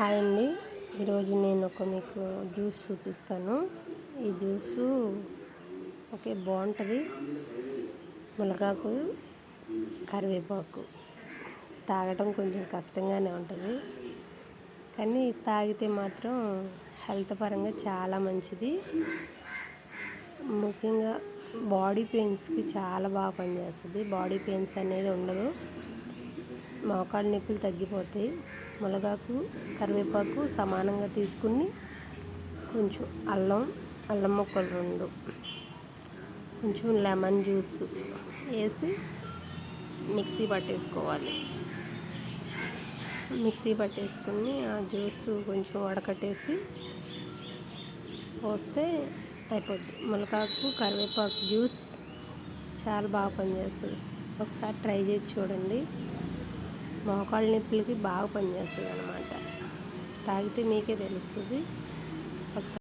Hi అండి. ఈరోజు నేను ఒక మీకు జ్యూస్ చూపిస్తాను. ఈ జ్యూసు ఓకే బాగుంటుంది. మునగాకు కరివేపాకు. తాగటం కొంచెం కష్టంగానే ఉంటుంది. కానీ తాగితే మాత్రం హెల్త్ పరంగా చాలా మంచిది. ముఖ్యంగా బాడీ పెయిన్స్కి చాలా బాగా పనిచేస్తుంది. బాడీ పెయిన్స్ అనేది ఉండదు. మోకాళ్ళ నొప్పులు తగ్గిపోతాయి. మునగాకు కరివేపాకు సమానంగా తీసుకుని కొంచెం అల్లం అల్లం ముక్కలు రెండు. కొంచెం లెమన్ జ్యూస్ వేసి మిక్సీ పట్టేసుకోవాలి. మిక్సీ పట్టేసుకుని ఆ జ్యూస్ కొంచెం వడకట్టేసి పోస్తే అయిపోద్ది. మునగాకు కరివేపాకు జ్యూస్ చాలా బాగా పనిచేస్తుంది. ఒకసారి ట్రై చేసి చూడండి. మోకాళ్ళ నొప్పులకి బాగా పనిచేస్తుంది అనమాట తాగితే మీకే తెలుస్తుంది. ఒకసారి